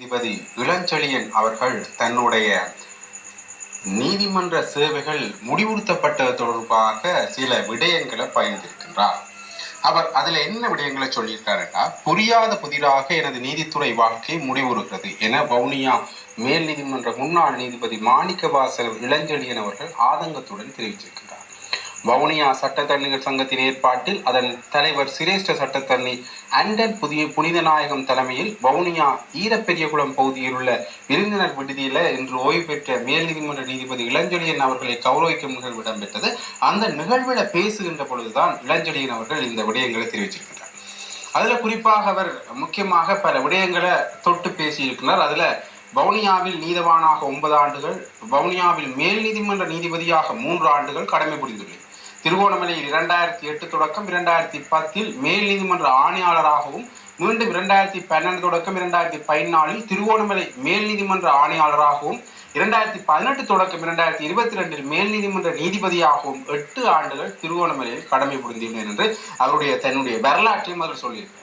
நீதிபதி இளஞ்செழியன் அவர்கள் தன்னுடைய நீதிமன்ற சேவைகள் முடிவுறுத்தப்பட்டது தொடர்பாக சில விடயங்களை பயந்திருக்கின்றார் அவர் அதில் என்ன விடயங்களை சொல்லியிருக்காருன்னா புரியாத புதிராக எனது நீதித்துறை வாழ்க்கை முடிவுறுகிறது என வவுனியா மேல் நீதிமன்ற முன்னாள் நீதிபதி மாணிக்கவாசல் இளஞ்செழியன் அவர்கள் ஆதங்கத்துடன் தெரிவிச்சிருக்கிறார் வவுனியா சட்டத்தரணிகள் சங்கத்தின் ஏற்பாட்டில் அதன் தலைவர் சிரேஷ்ட சட்டத்தரணி அண்டன் புதிய புனித நாயகம் தலைமையில் வவுனியா ஈரப்பெரியகுளம் பகுதியில் உள்ள விருந்தினர் விடுதியில் இன்று ஓய்வு பெற்ற மேல் நீதிமன்ற நீதிபதி இளஞ்சொலியன் அவர்களை கௌரவிக்கும் நிகழ்வு இடம்பெற்றது. அந்த நிகழ்வில் பேசுகின்ற பொழுதுதான் இளஞ்செழியன் அவர்கள் இந்த விடயங்களை தெரிவிச்சிருக்கிறார் அதில் குறிப்பாக அவர் முக்கியமாக பல விடயங்களை தொட்டு பேசியிருக்கிறார். அதில் வவுனியாவில் நீதவானாக ஒன்பது ஆண்டுகள் வவுனியாவில் மேல் நீதிமன்ற நீதிபதியாக மூன்று ஆண்டுகள் கடமை புரிந்துள்ளது திருகோணமலையில் இரண்டாயிரத்தி எட்டு தொடக்கம் இரண்டாயிரத்தி பத்தில் மேல் நீதிமன்ற ஆணையாளராகவும் மீண்டும் இரண்டாயிரத்தி பன்னெண்டு தொடக்கம் இரண்டாயிரத்தி பதினாலில் திருகோணமலை மேல் நீதிமன்ற ஆணையாளராகவும் இரண்டாயிரத்தி பதினெட்டு தொடக்கம் இரண்டாயிரத்தி இருபத்தி ரெண்டில் மேல் நீதிமன்ற நீதிபதியாகவும் எட்டு ஆண்டுகள் திருகோணமலையில் கடமை புரிந்துள்ளேன் என்று அவருடைய தன்னுடைய வரலாற்றையும் அவர் சொல்லியிருக்கிறார்.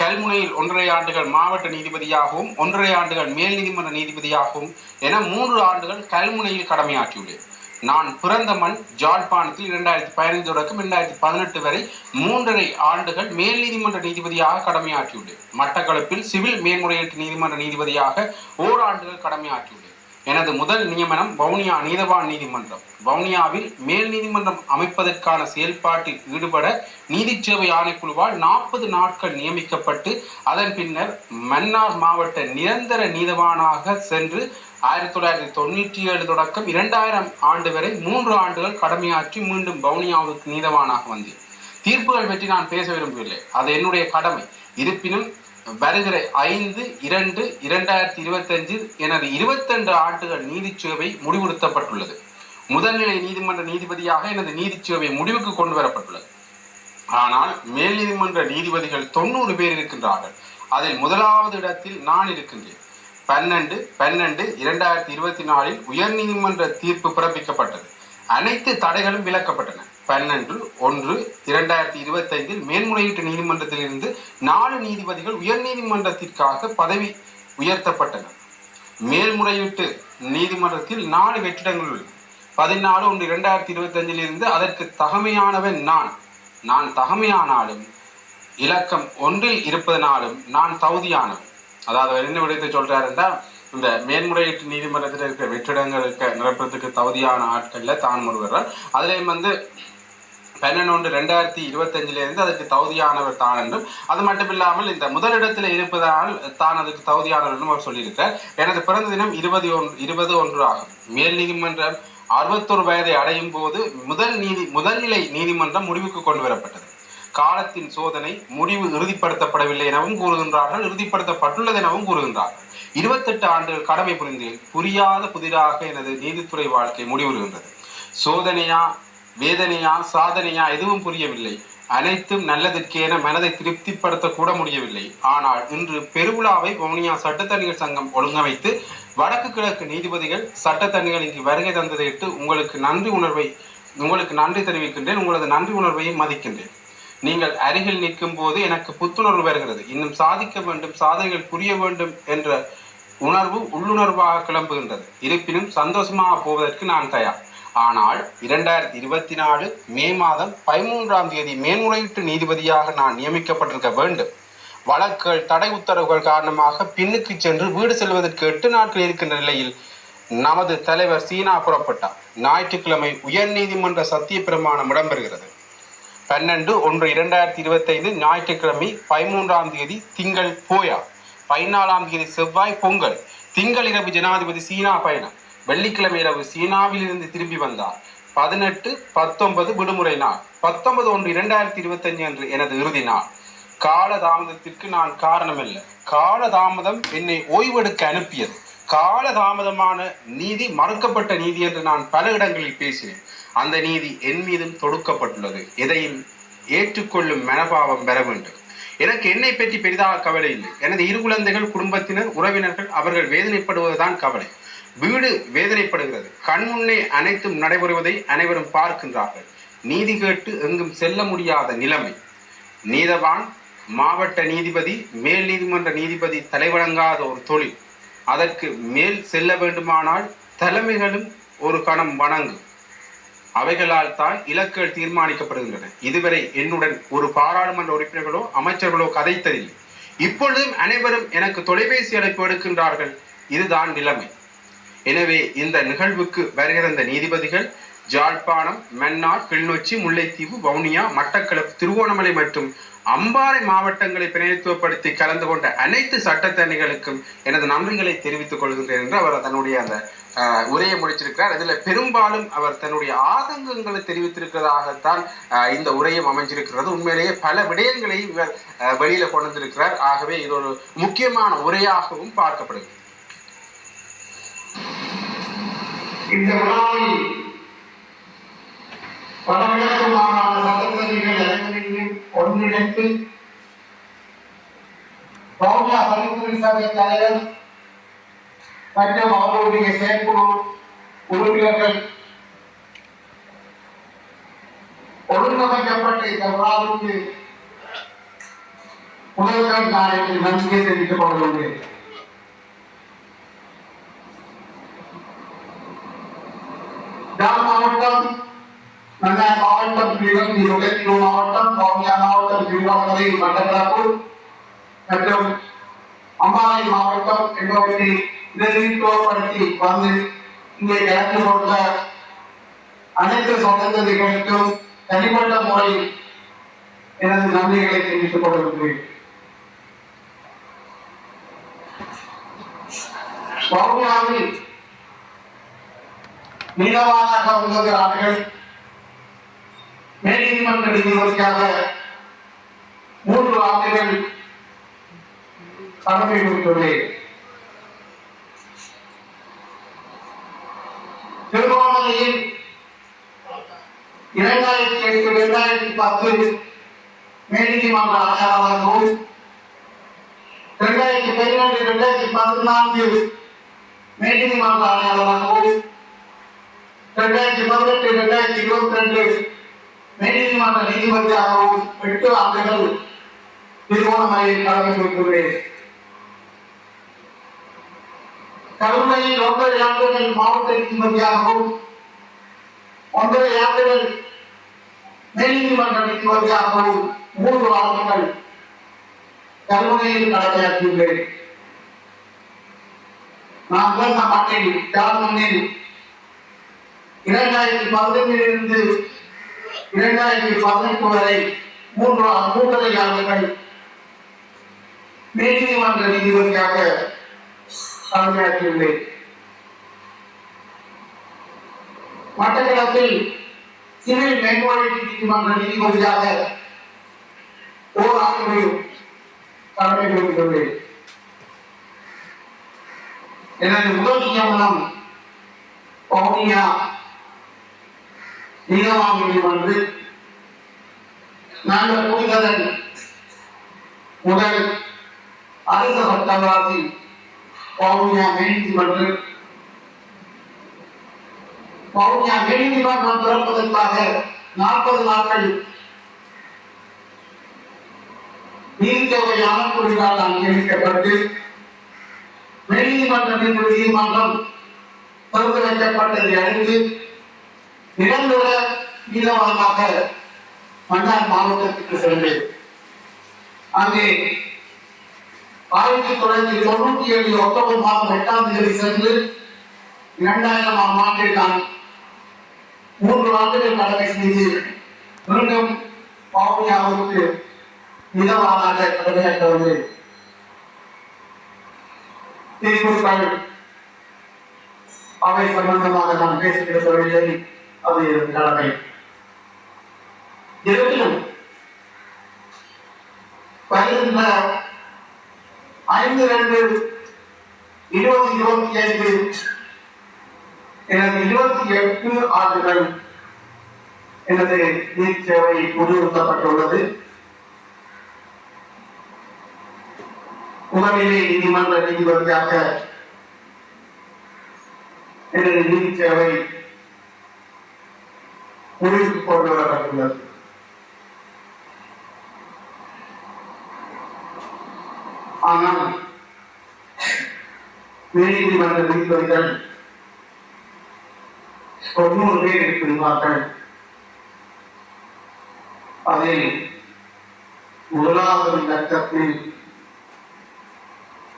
கல்முனையில் ஒன்றரை ஆண்டுகள் மாவட்ட நீதிபதியாகவும் ஒன்றரை ஆண்டுகள் மேல் நீதிமன்ற நீதிபதியாகவும் என மூன்று ஆண்டுகள் கல்முனையில் கடமையாற்றியுள்ளேன். நான் பிறந்த மண் ஜாழ்ப்பாணத்தில் இரண்டாயிரத்தி பதினைந்து தொடக்கம் இரண்டாயிரத்தி பதினெட்டு வரை மூன்றரை ஆண்டுகள் மேல் நீதிமன்ற நீதிபதியாக கடமையாற்றியுள்ளேன். மட்டக்களப்பில் சிவில் மேல்முறையீட்டு நீதிமன்ற நீதிபதியாக ஓராண்டுகள் கடமையாற்றியுள்ளேன். எனது முதல் நியமனம் வவுனியா நீதவான் நீதிமன்றம். வவுனியாவில் மேல் நீதிமன்றம் அமைப்பதற்கான செயல்பாட்டில் ஈடுபட நீதி சேவை ஆணைக்குழுவால் நாற்பது நாட்கள் நியமிக்கப்பட்டு அதன் பின்னர் மன்னார் மாவட்ட நிரந்தர நீதவானாக சென்று ஆயிரத்தி தொள்ளாயிரத்தி தொண்ணூற்றி ஏழு தொடக்கம் இரண்டாயிரம் ஆண்டு வரை மூன்று ஆண்டுகள் கடமையாற்றி மீண்டும் வவுனியாவுக்கு நீதவானாக வந்தேன். தீர்ப்புகள் பற்றி நான் பேச விரும்பவில்லை. அது என்னுடைய கடமை. இருப்பினும் வருகிற ஐந்து இரண்டு இரண்டாயிரத்தி இருபத்தஞ்சில் எனது இருபத்தெண்டு ஆண்டுகள் நீதிச் சேவை முடிவுறுத்தப்பட்டுள்ளது. முதல்நிலை நீதிமன்ற நீதிபதியாக எனது நீதிச் சேவை முடிவுக்கு கொண்டு வரப்பட்டுள்ளது. ஆனால் மேல் நீதிமன்ற நீதிபதிகள் தொண்ணூறு பேர் இருக்கின்றார்கள். அதில் முதலாவது இடத்தில் நான் இருக்கின்றேன். பன்னெண்டு பன்னெண்டு இரண்டாயிரத்தி இருபத்தி நாலில் உயர்நீதிமன்ற தீர்ப்பு பிறப்பிக்கப்பட்டது. அனைத்து தடைகளும் விலக்கப்பட்டன. பன்னெண்டு ஒன்று இரண்டாயிரத்தி இருபத்தைந்தில் மேல்முறையீட்டு நீதிமன்றத்திலிருந்து நாலு நீதிபதிகள் உயர்நீதிமன்றத்திற்காக பதவி உயர்த்தப்பட்டனர் மேல்முறையீட்டு நீதிமன்றத்தில் நாலு வெற்றிடங்கள் உள்ளன. பதினாலு ஒன்று இரண்டாயிரத்தி இருபத்தஞ்சில் இருந்து அதற்கு தகமையானவன் நான். நான் தகமையானாலும் இலக்கம் ஒன்றில் இருப்பதனாலும் நான் தகுதியானவன். அதாவது அவர் என்ன விடயத்தை சொல்றாருன்னா இந்த மேன்முறையீட்டு நீதிமன்றத்தில் இருக்கிற வெற்றிடங்களுக்கு நிரப்புறதுக்கு தகுதியான ஆட்கள்ல தான் ஒருவர் அதுலேயும் வந்து பன்னெண்டு ஒன்று ரெண்டாயிரத்தி இருபத்தஞ்சிலிருந்து அதுக்கு தகுதியானவர் தான் என்றும் அது மட்டும் இல்லாமல் இந்த முதலிடத்தில் இருப்பதால் தான் அதுக்கு தகுதியானவர் என்றும் அவர் சொல்லியிருக்கார் எனது பிறந்த தினம் இருபது ஒன்று இருபது ஒன்று ஆகும். மேல் நீதிமன்றம் அறுபத்தொரு வயதை அடையும் போது முதல் நீதி முதல்நிலை நீதிமன்றம் முடிவுக்கு கொண்டு வரப்பட்டது. காலத்தின் சோதனை முடிவு இறுதிப்படுத்தப்படவில்லை எனவும் கூறுகின்றார்கள் இறுதிப்படுத்தப்பட்டுள்ளது எனவும் கூறுகின்றார்கள் இருபத்தெட்டு ஆண்டுகள் கடமை புரிந்தேன். புரியாத புதிராக எனது நீதித்துறை வாழ்க்கை முடிவுறுகின்றது. சோதனையா வேதனையா சாதனையா எதுவும் புரியவில்லை. அனைத்தும் நல்லதற்கேன மனதை திருப்திப்படுத்த கூட முடியவில்லை. ஆனால் இன்று பெருவிழாவை வவுனியா சட்டத்தணிகள் சங்கம் ஒழுங்கமைத்து வடக்கு கிழக்கு நீதிபதிகள் சட்டத்தணிகள் இங்கு வருகை தந்ததையிட்டு உங்களுக்கு நன்றி உணர்வை உங்களுக்கு நன்றி தெரிவிக்கின்றேன். உங்களது நன்றி உணர்வையும் மதிக்கின்றேன். நீங்கள் அருகில் நிற்கும் போது எனக்கு புத்துணர்வு வருகிறது. இன்னும் சாதிக்க வேண்டும் சாதனைகள் புரிய வேண்டும் என்ற உணர்வு உள்ளுணர்வாக கிளம்புகின்றது. இருப்பினும் சந்தோஷமாக போவதற்கு நான் தயார். ஆனால் இரண்டாயிரத்தி இருபத்தி நாலு மே மாதம் பதிமூன்றாம் தேதி மேன்முறையீட்டு நீதிபதியாக நான் நியமிக்கப்பட்டிருக்க வேண்டும். வழக்குகள் தடை உத்தரவுகள் காரணமாக பின்னுக்கு சென்று வீடு செல்வதற்கு எட்டு நாட்கள் இருக்கின்ற நிலையில் நமது தலைவர் சீனா புறப்பட்டார். ஞாயிற்றுக்கிழமை உயர்நீதிமன்ற சத்திய பிரமாணம் இடம்பெறுகிறது. பன்னெண்டு ஒன்று இரண்டாயிரத்தி இருபத்தைந்து ஞாயிற்றுக்கிழமை பதிமூன்றாம் தேதி திங்கள் போயா. பதினாலாம் தேதி செவ்வாய் பொங்கல். திங்கள் இரவு ஜனாதிபதி சீனா பயணம். வெள்ளிக்கிழமை இரவு சீனாவில் இருந்து திரும்பி வந்தார். பதினெட்டு பத்தொன்பது விடுமுறை நாள். பத்தொன்பது ஒன்று இரண்டாயிரத்தி இருபத்தஞ்சு அன்று எனது இறுதி நாள். கால தாமதத்திற்கு நான் காரணமல்ல. கால தாமதம் என்னை ஓய்வெடுக்க அனுப்பியது. கால தாமதமான நீதி மறுக்கப்பட்ட நீதி என்று நான் பல இடங்களில் பேசினேன். அந்த நீதி என் மீதும் தொடுக்கப்பட்டுள்ளது. எதையும் ஏற்றுக்கொள்ளும் மனபாவம் பெற வேண்டும். எனக்கு என்னை பற்றி பெரிதாக கவலை இல்லை. எனது இரு குழந்தைகள் குடும்பத்தினர் உறவினர்கள் அவர்கள் வேதனைப்படுவதுதான் கவலை. வீடு வேதனைப்படுகிறது. கண்முன்னே அனைத்தும் நடைபெறுவதை அனைவரும் பார்க்கின்றார்கள். நீதி கேட்டு எங்கும் செல்ல முடியாத நிலைமை. நீதவான் மாவட்ட நீதிபதி மேல் நீதிமன்ற நீதிபதி தலைவணங்காத ஒரு தொழில். அதற்கு மேல் செல்ல வேண்டுமானால் தலைமைகளும் ஒரு கணம் வணங்கும். அவைகளால் தான் இலக்குகள் தீர்மானிக்கப்படுகின்றன. இதுவரை என்னுடன் ஒரு பாராளுமன்ற உறுப்பினர்களோ அமைச்சர்களோ கதைத்ததில்லை. இப்பொழுதும் அனைவரும் எனக்கு தொலைபேசி அழைப்பு எடுக்கின்றார்கள். இதுதான் நிலைமை. எனவே இந்த நிகழ்வுக்கு வருகிற நீதிபதிகள் ஜாழ்ப்பாணம் மன்னார் கிளிநொச்சி முல்லைத்தீவு வவுனியா மட்டக்களப்பு திருவோணமலை மற்றும் அம்பாறை மாவட்டங்களை பிரதிநிதித்துவப்படுத்தி கலந்து கொண்ட அனைத்து சட்டத்தரணிகளுக்கும் எனது நன்றிகளை தெரிவித்துக் கொள்கின்றேன் என்று அவர் தன்னுடைய அந்த உரையை முடிச்சிருக்கிறார். அதில் பெரும்பாலும் அவர் தன்னுடைய ஆதங்கங்களை தெரிவித்திருக்கிறதாகத்தான் இந்த உரையும் அமைஞ்சிருக்கிறது. உண்மையிலேயே பல விடயங்களை இவர் வெளியில கொண்டு வந்திருக்கிறார். ஆகவே இது ஒரு முக்கியமான உரையாகவும் பார்க்கப்படுகிறது. இந்த விழாவில் வடகிழக்கு மாகாண சட்டத்தரணிகள் அனைவரையும் ஒன்றிணைத்து வவுனியா பணித்துறை சபை தலைவர் மற்றும் அவர்களுடைய செயற்குழு உறுப்பினர்கள் ஒழுங்கமைக்கப்பட்ட இந்த விழாவுக்கு முதல்வர் நான் என்று நன்றியை தெரிவித்துக் கொள்கின்றேன் யாழ் மாவட்டம் மன்னார் மாவட்டம் கிழக்கு முல்லைத்தீவு மாவட்டம் வவுனியா மாவட்டம் திருவாரூரை மட்டக்களப்பு மற்றும் அம்பாறை மாவட்டம் என்பவற்றை பிரதிநிதித்துவப்படுத்தி வந்து இங்கே கலந்து கொண்ட அனைத்து சட்டத்ததிகளுக்கும் தனிப்பட்ட முறையில் எனது நன்றிகளை தெரிவித்துக் கொள்கின்றேன் வவுனியாவில் நீதவானாக உதவுகிறார்கள் மேல்நீதிமன்ற நீதிபதியாக மூன்று ஆண்டுகள் கடமை முடித்துள்ளேன் திருகோணமலையில் இரண்டாயிரத்தி எட்டு இரண்டாயிரத்தி பத்து மேல்நீதிமன்ற ஆணையாளராகவும் இரண்டாயிரத்தி பதினேழு இரண்டாயிரத்தி பதினான்கு மேல்நீதிமன்ற ஆணையாளராகவும் ரெண்டாயிரத்தி பதினெட்டு ரெண்டாயிரத்தி இருபத்தி ரெண்டு நீதிமன்ற நீதிபதியாகவும் எட்டு ஆண்டுகள் திருவோணமலையில் கடமை வைத்துள்ளேன் கருணையில் ஒன்பது ஆண்டுகள் மாவட்ட நீதிபதியாகவும் ஒன்பது ஆண்டுகள் மேல்நீதிமன்ற நீதிபதியாகவும் மூன்று வாரங்கள் கல்லூரியில் கடமையாற்றியுள்ளேன் நான் பிறந்த மண்ணில் ஜார்மண்ணில் இரண்டாயிரத்தி பதினொன்றிலிருந்து இரண்டாயிரத்தி பதினெட்டு வரை மூன்று மூன்றரை ஆண்டுகள் நீதிமன்ற நீதிபதியாக பணியாற்றியுள்ளேன் மட்டக்களப்பில் சிவில் மேம்பாடு நீதிமன்ற நீதிபதியாக ஓர் ஆண்டு தலைமை கொடுக்கிறது எனது முதல் நியமனம் வவுனியா நீதவான் நீதிமன்றில் நாங்கள் புரிந்ததன் முதல் அரச சட்டவாதி வவுனியா மேல்நீதிமன்றில் வவுனியா மேல்நீதிமன்றம் திறப்பதற்காக நாற்பது நாட்கள் நீதித்தொகை அமைப்புகளால் நியமிக்கப்பட்டு நீதிமன்றத்தின் நீதிபதி நீதிமன்றம் திறந்து வைக்கப்பட்டதை அறிந்து நிரந்தர நீதவானாக மன்னார் மாவட்டத்திற்கு சென்றேன். அங்கே ஆயிரத்தி தொள்ளாயிரத்தி தொண்ணூத்தி ஏழு அக்டோபர் மாதம் எட்டாம் தேதி சென்று இரண்டாயிரம் ஆண்டில் நான் மூன்று ஆண்டுகள் கடமை செய்து மீண்டும் பாவனியாவுக்கு நிதவானாக கடமையாற்ற வந்தேன் அவை சம்பந்தமாக நான் பேசுகிற சொல்லவில்லை அது கடமை. இருப்பினும் வருகின்ற ஐந்து ரெண்டு இருபது இருபத்தி ஐந்து எனது இருபத்தி எட்டு ஆண்டுகள் எனது நீட் சேவை முடிவுறுத்தப்பட்டுள்ளது உதவியிலே நீதிமன்ற நீதிபதியாக எனது நீதி சேவை முடிவுக்கு கொண்டு வரப்பட்டுள்ளது ஆனால் நீதிமன்ற நீதிபதிகள் தொண்ணூறு பேர் இருக்கின்றார்கள் அதில் முதலாவது கட்டத்தில்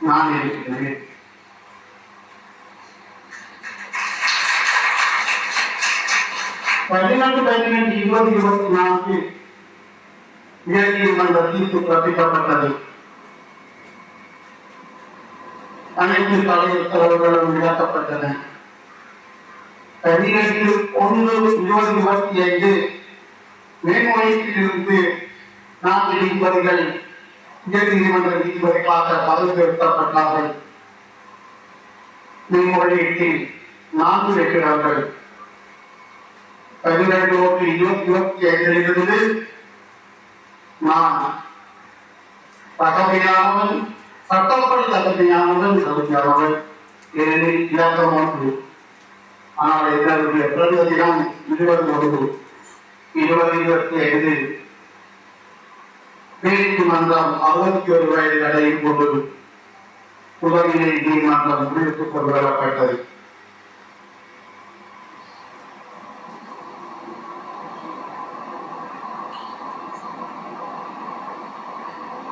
நான் இருக்கிறேன் பதினெட்டு பதினெட்டு இருபது இருபத்தி நான்கு உயர்நீதிமன்ற தீர்ப்பு பிறப்பிக்கப்பட்டது அனைத்து தலைவர்களும் விளக்கப்பட்டன பதினெட்டு ஒன்று இருபது இருபத்தி ஐந்து மேன்முறையீட்டிலிருந்து நான்கு நீதிபதிகள் உயர் நீதிமன்ற நீதிபதிகளாக பதவி உயர்த்தப்பட்டார்கள். மேன்முறையீட்டில் நான்கு வெற்றிடங்கள். பதினெட்டு ஒன்று இருபத்தி இருபத்தி ஐந்திலிருந்து நான் தகமையானவன் சட்டப்படி தகமையானவன் தகுதியானவன். ஏனெனில் இலக்கம் ஒன்று. ஆனால் என்னுடைய பிறந்த தினம் இருபது ஒன்று இருபது இருபத்தி ஐந்து. நீதிமன்றம் அறுபத்தி ஒரு வயது அடையும் பொழுது உதவியை நீதிமன்றம் முடிவுக்கு கொண்டு வரப்பட்டது.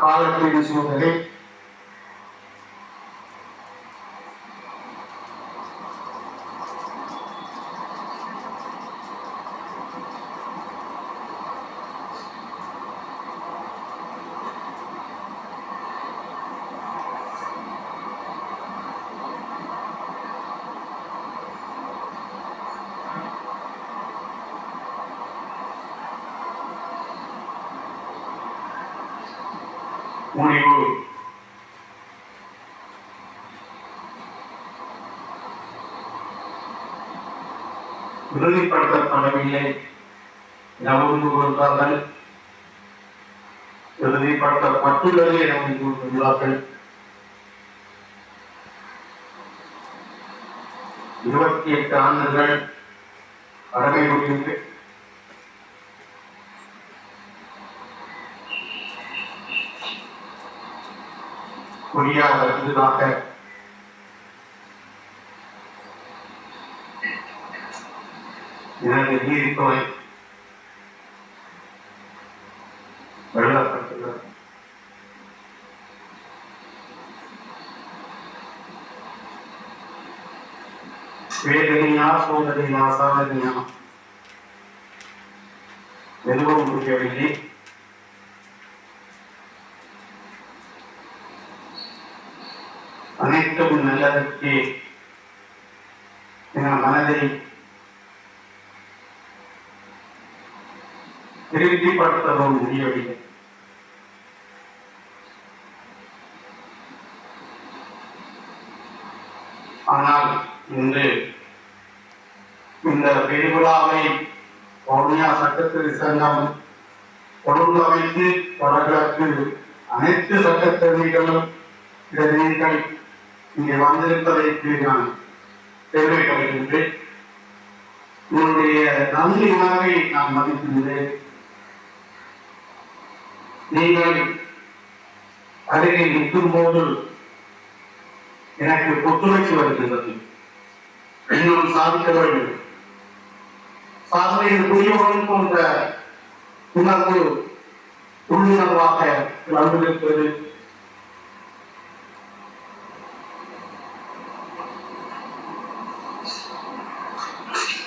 காலத்தின் சூழ்நிலை முடிவு உறுதிப்படுத்தப்படவில்லை. என கூறுகிறார்கள் உறுதிப்படுத்தப்பட்டுள்ளது என கூறுகிறார்கள் இருபத்தி எட்டு ஆண்டுகள் கடமை முடிந்து புரியாத புதிதாக எனது நீதித்துறை எழுதப்பட்டுள்ளது வேதனையா சோதனையா சாதனையா எதுவும் முடியவில்லை அனைத்தும் நல்லதற்கு. என மனதை திருப்திப்படுத்தவும் முடியவில்லை. ஆனால் இன்று இந்த பெருவிழாவை வவுனியா சட்டத்திற்கு சங்கம் ஒழுங்கமைத்து வடகிழக்கு அனைத்து சட்டத்தரணிகளும் நீங்கள் இங்கே வந்திருப்பதற்கு நான் பெருமைப்படுகின்றேன் உங்களுடைய நன்றி உணர்வை நான் மதிக்கின்றேன் நீங்கள் அருகே நிற்கும் போது எனக்கு புத்துணர்ச்சி வருகின்றது. இன்னும் சாதிக்க வேண்டும் சாதனையில் புரியவன் போன்ற உணர்வு உள்ளுணர்வாக வந்திருக்கிறது.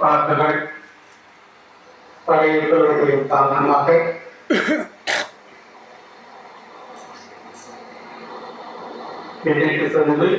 வாழ்த்துகள் பழைய காரணமாக சென்று